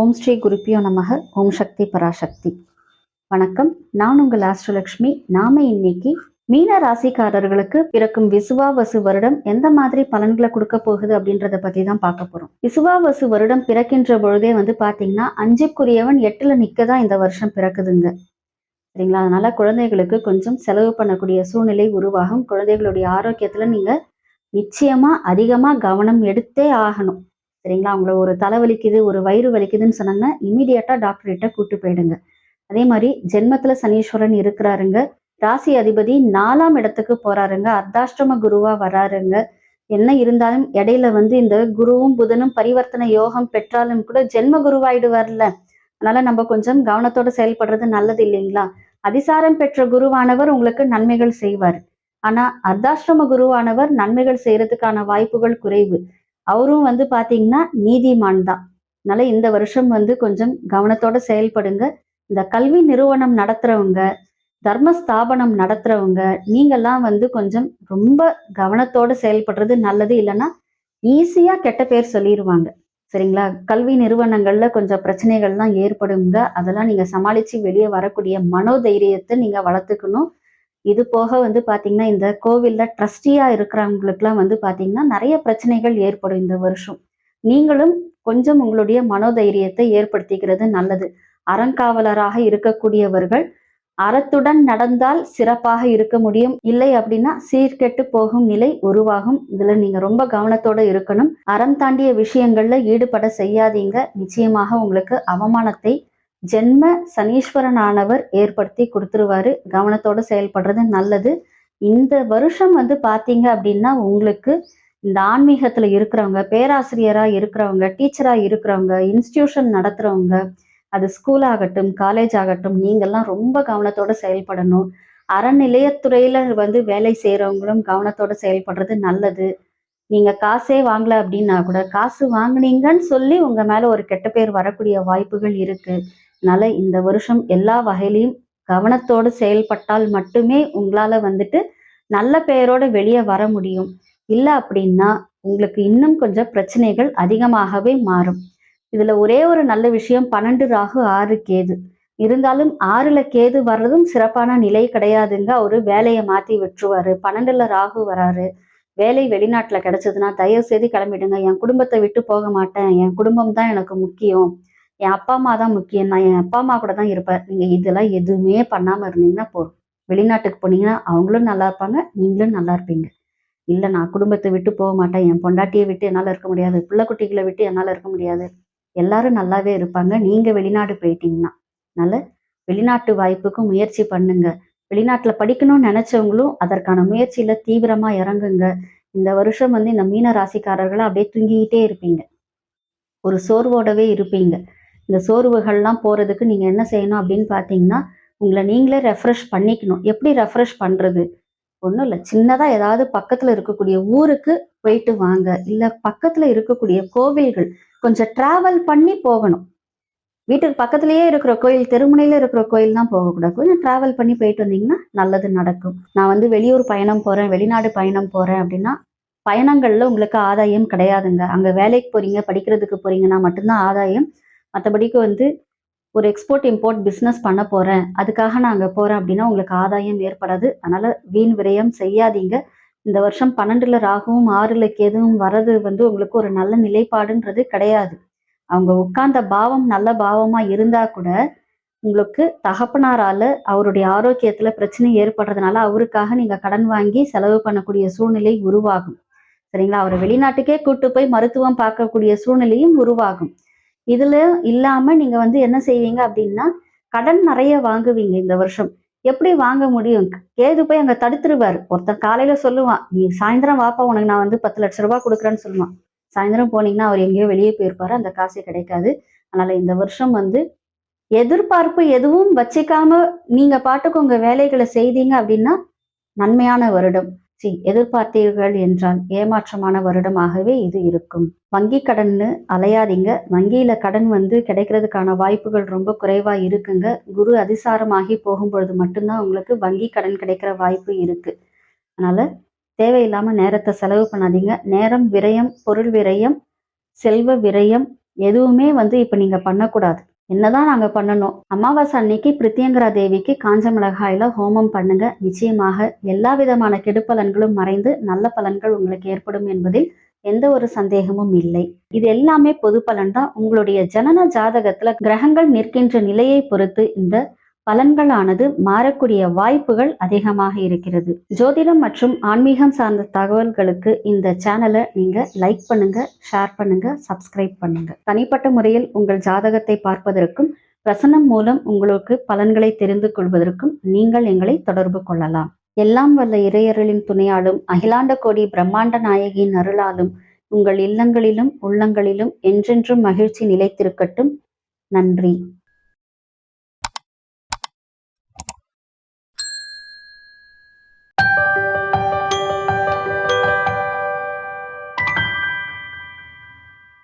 ஓம் ஸ்ரீ குருப்பியோ நமக. ஓம் சக்தி பராசக்தி. வணக்கம். நான் உங்கள் ஆஸ்ட்ரலக்ஷ்மி நாம இன்னைக்கு மீன ராசிக்காரர்களுக்கு பிறக்கும் விசுவாவசு வருடம் எந்த மாதிரி பலன்களை கொடுக்க போகுது அப்படின்றத பத்தி தான் பார்க்க போறோம். விசுவாவசு வருடம் பிறக்கின்ற பொழுதே வந்து பாத்தீங்கன்னா அஞ்சுக்குரியவன் எட்டுல நிக்க தான் இந்த வருஷம் பிறக்குதுங்க. சரிங்களா? அதனால குழந்தைகளுக்கு கொஞ்சம் செலவு பண்ணக்கூடிய சூழ்நிலை உருவாகும். குழந்தைகளுடைய ஆரோக்கியத்துல நீங்க நிச்சயமா அதிகமா கவனம் எடுத்தே ஆகணும். சரிங்களா? அவங்கள ஒரு தலை வலிக்குது ஒரு வயிறு வலிக்குதுன்னு சொன்னாங்கன்னா இமீடியட்டா டாக்டர்கிட்ட கூட்டு போயிடுங்க. அதே மாதிரி ஜென்மத்துல சனீஸ்வரன் இருக்கிறாருங்க. ராசி அதிபதி நாலாம் இடத்துக்கு போறாருங்க. அர்த்தாஷ்டம குருவா வராருங்க. என்ன இருந்தாலும் இடையில வந்து இந்த குருவும் புதனும் பரிவர்த்தனை யோகம் பெற்றாலும் கூட ஜென்ம குருவாயிடுவார்ல. அதனால நம்ம கொஞ்சம் கவனத்தோட செயல்படுறது நல்லது இல்லைங்களா? அதிசாரம் பெற்ற குருவானவர் உங்களுக்கு நன்மைகள் செய்வார். ஆனா அர்த்தாஷ்டம குருவானவர் நன்மைகள் செய்யறதுக்கான வாய்ப்புகள் குறைவு. அவரும் வந்து பாத்தீங்கன்னா நீதிமான் தான் அதனால இந்த வருஷம் வந்து கொஞ்சம் கவனத்தோட செயல்படுங்க. இந்த கல்வி நிறுவனம் நடத்துறவங்க தர்ம ஸ்தாபனம் நடத்துறவங்க நீங்கெல்லாம் வந்து கொஞ்சம் ரொம்ப கவனத்தோட செயல்படுறது நல்லது. இல்லைன்னா ஈஸியா கெட்ட பேர் சொல்லிடுவாங்க சரிங்களா? கல்வி நிறுவனங்கள்ல கொஞ்சம் பிரச்சனைகள்லாம் ஏற்படுங்க. அதெல்லாம் நீங்க சமாளிச்சு வெளியே வரக்கூடிய மனோதைரியத்தை நீங்க வளர்த்துக்கணும். இது போக வந்து பாத்தீங்கன்னா இந்த கோவில்ல ட்ரஸ்டியா இருக்கிறவங்களுக்குலாம் வந்து பாத்தீங்கன்னா நிறைய பிரச்சனைகள் ஏற்படும் இந்த வருஷம். நீங்களும் கொஞ்சம் உங்களுடைய மனோதைரியத்தை ஏற்படுத்திக்கிறது நல்லது. அறங்காவலராக இருக்கக்கூடியவர்கள் அறத்துடன் நடந்தால் சிறப்பாக இருக்க முடியும். இல்லை அப்படின்னா சீர்கெட்டு போகும் நிலை உருவாகும். இதுல நீங்க ரொம்ப கவனத்தோட இருக்கணும். அறம் தாண்டிய விஷயங்கள்ல ஈடுபட செய்யாதீங்க. நிச்சயமாக உங்களுக்கு அவமானத்தை ஜென்ம சனீஸ்வரனானவர் ஏற்படுத்தி கொடுத்துருவாரு. கவனத்தோட செயல்படுறது நல்லது. இந்த வருஷம் வந்து பாத்தீங்க அப்படின்னா உங்களுக்கு இந்த ஆன்மீகத்துல இருக்கிறவங்க பேராசிரியரா இருக்கிறவங்க டீச்சரா இருக்கிறவங்க இன்ஸ்டிடியூஷன் நடத்துறவங்க அது ஸ்கூல் ஆகட்டும் காலேஜ் ஆகட்டும் நீங்கெல்லாம் ரொம்ப கவனத்தோட செயல்படணும். அறநிலையத்துறையில வந்து வேலை செய்யறவங்களும் கவனத்தோட செயல்படுறது நல்லது. நீங்க காசே வாங்கல அப்படின்னா கூட காசு வாங்குனீங்கன்னு சொல்லி உங்க மேல ஒரு கெட்ட பேர் வரக்கூடிய வாய்ப்புகள் இருக்கு. அதனால இந்த வருஷம் எல்லா வகையிலையும் கவனத்தோடு செயல்பட்டால் மட்டுமே உங்களால வந்துட்டு நல்ல பெயரோட வெளியே வர முடியும். இல்லை அப்படின்னா உங்களுக்கு இன்னும் கொஞ்சம் பிரச்சனைகள் அதிகமாகவே மாறும். இதுல ஒரே ஒரு நல்ல விஷயம் பன்னெண்டு ராகு ஆறு கேது. இருந்தாலும் ஆறுல கேது வர்றதும் சிறப்பான நிலை கிடையாதுங்க. அவரு வேலையை மாத்தி விட்டுருவாரு. பன்னெண்டுல ராகு வராரு. வேலை வெளிநாட்டுல கிடைச்சதுன்னா தயவு செய்து கிளம்பிடுங்க. என் குடும்பத்தை விட்டு போக மாட்டேன். என் குடும்பம் தான் எனக்கு முக்கியம். என் அப்பா அம்மா தான் முக்கியம். நான் என் அப்பா அம்மா கூட தான் இருப்பேன். நீங்க இதெல்லாம் எதுவுமே பண்ணாம இருந்தீங்கன்னா போதும். வெளிநாட்டுக்கு போனீங்கன்னா அவங்களும் நல்லா இருப்பாங்க நீங்களும் நல்லா இருப்பீங்க. இல்லை நான் குடும்பத்தை விட்டு போக மாட்டேன். என் பொண்டாட்டியை விட்டு என்னால் இருக்க முடியாது. பிள்ளை குட்டிகளை விட்டு என்னால் இருக்க முடியாது. எல்லாரும் நல்லாவே இருப்பாங்க. நீங்கள் வெளிநாடு போயிட்டீங்கன்னா. அதனால வெளிநாட்டு வாய்ப்புக்கும் முயற்சி பண்ணுங்க. வெளிநாட்டில் படிக்கணும்னு நினச்சவங்களும் அதற்கான முயற்சியில் தீவிரமாக இறங்குங்க. இந்த வருஷம் வந்து இந்த மீன ராசிக்காரர்களை அப்படியே தூங்கிக்கிட்டே இருப்பீங்க. ஒரு சோர்வோடவே இருப்பீங்க. இந்த சோர்வுகள்லாம் போறதுக்கு நீங்க என்ன செய்யணும் அப்படின்னு பார்த்தீங்கன்னா உங்களை நீங்களே ரெஃப்ரெஷ் பண்ணிக்கணும். எப்படி ரெஃப்ரெஷ் பண்றது? ஒன்றும் இல்லை. சின்னதாக ஏதாவது பக்கத்தில் இருக்கக்கூடிய ஊருக்கு போயிட்டு வாங்க. இல்லை பக்கத்தில் இருக்கக்கூடிய கோவில்கள். கொஞ்சம் ட்ராவல் பண்ணி போகணும். வீட்டுக்கு பக்கத்துலேயே இருக்கிற கோயில் தெருமுனையில இருக்கிற கோயில் தான் போகக்கூடாது. கொஞ்சம் டிராவல் பண்ணி போயிட்டு வந்தீங்கன்னா நல்லது நடக்கும். நான் வந்து வெளியூர் பயணம் போகிறேன் வெளிநாடு பயணம் போகிறேன் அப்படின்னா பயணங்களில் உங்களுக்கு ஆதாயம் கிடையாதுங்க. அங்கே வேலைக்கு போகிறீங்க படிக்கிறதுக்கு போகிறீங்கன்னா மட்டும்தான் ஆதாயம். மற்றபடிக்கு வந்து ஒரு எக்ஸ்போர்ட் இம்போர்ட் பிஸ்னஸ் பண்ண போகிறேன் அதுக்காக நான் அங்கே போகிறேன் அப்படின்னா உங்களுக்கு ஆதாயம் ஏற்படாது. அதனால் வீண் விரயம் செய்யாதீங்க. இந்த வருஷம் பன்னெண்டுல ராகுவும் ஆறுல கேதுவும் வர்றது வந்து உங்களுக்கு ஒரு நல்ல நிலைப்பாடுன்றது கிடையாது. அவங்க உட்கார்ந்த பாவம் நல்ல பாவமா இருந்தா கூட உங்களுக்கு தகப்பனாரால அவருடைய ஆரோக்கியத்துல பிரச்சனை ஏற்படுறதுனால அவருக்காக நீங்க கடன் வாங்கி செலவு பண்ணக்கூடிய சூழ்நிலை உருவாகும். சரிங்களா? அவரை வெளிநாட்டுக்கே கூட்டு போய் மருத்துவம் பார்க்கக்கூடிய சூழ்நிலையும் உருவாகும். இதுல இல்லாம நீங்க வந்து என்ன செய்வீங்க அப்படின்னா கடன் நிறைய வாங்குவீங்க இந்த வருஷம். எப்படி வாங்க முடியும்? கேது போய் அங்க தடுத்துருவாரு. ஒருத்தன் காலையில சொல்லுவான் நீ சாயந்தரம் வாப்பா உனக்கு நான் வந்து பத்து லட்ச ரூபாய் கொடுக்குறேன்னு சொல்லுவான். சாயந்தரம் போனீங்கன்னா அவர் எங்கேயோ வெளியே போயிருப்பாரு அந்த காசே கிடைக்காது. அதனால இந்த வருஷம் வந்து எதிர்பார்ப்பு எதுவும் வச்சுக்காம நீங்க பாட்டுக்கு உங்க வேலைகளை செய்தீங்க அப்படின்னா நன்மையான வருடம். சி எதிர்பார்த்தீர்கள் என்றால் ஏமாற்றமான வருடமாகவே இது இருக்கும். வங்கி கடன்னு அலையாதீங்க. வங்கியில கடன் வந்து கிடைக்கிறதுக்கான வாய்ப்புகள் ரொம்ப குறைவா இருக்குங்க. குரு அதிசாரமாகி போகும்பொழுது மட்டும்தான் உங்களுக்கு வங்கி கடன் கிடைக்கிற வாய்ப்பு இருக்கு. அதனால தேவையில்லாம நேரத்தை செலவு பண்ணாதீங்க. நேரம் விரயம் பொருள் விரயம் செல்வ விரயம் எதுவுமே வந்து இப்ப நீங்க பண்ணக்கூடாது. என்னதான் நாங்க பண்ணணும்? அமாவாசை அன்னைக்கு பிரித்தியங்கரா தேவிக்கு காஞ்ச மிளகாயில ஹோமம் பண்ணுங்க. நிச்சயமாக எல்லா விதமான கெடுபலன்களும் மறைந்து நல்ல பலன்கள் உங்களுக்கு ஏற்படும் என்பதில் எந்த ஒரு சந்தேகமும் இல்லை. இது எல்லாமே பொது பலன் தான். உங்களுடைய ஜனன ஜாதகத்துல கிரகங்கள் நிற்கின்ற நிலையை பொறுத்து இந்த பலன்களானது மாறக்கூடிய வாய்ப்புகள் அதிகமாக இருக்கிறது. ஜோதிடம் மற்றும் ஆன்மீகம் சார்ந்த தகவல்களுக்கு இந்த சேனலை நீங்க லைக் பண்ணுங்க ஷேர் பண்ணுங்க சப்ஸ்கிரைப் பண்ணுங்க. தனிப்பட்ட முறையில் உங்கள் ஜாதகத்தை பார்ப்பதற்கும் பிரசனம் மூலம் உங்களுக்கு பலன்களை தெரிந்து கொள்வதற்கும் நீங்கள் எங்களை தொடர்பு கொள்ளலாம். எல்லாம் வல்ல இறையருளின் துணையாலும் அகிலாண்ட கோடி பிரம்மாண்ட நாயகியின் அருளாலும் உங்கள் இல்லங்களிலும் உள்ளங்களிலும் என்றென்றும் மகிழ்ச்சி நிலைத்திருக்கட்டும். நன்றி.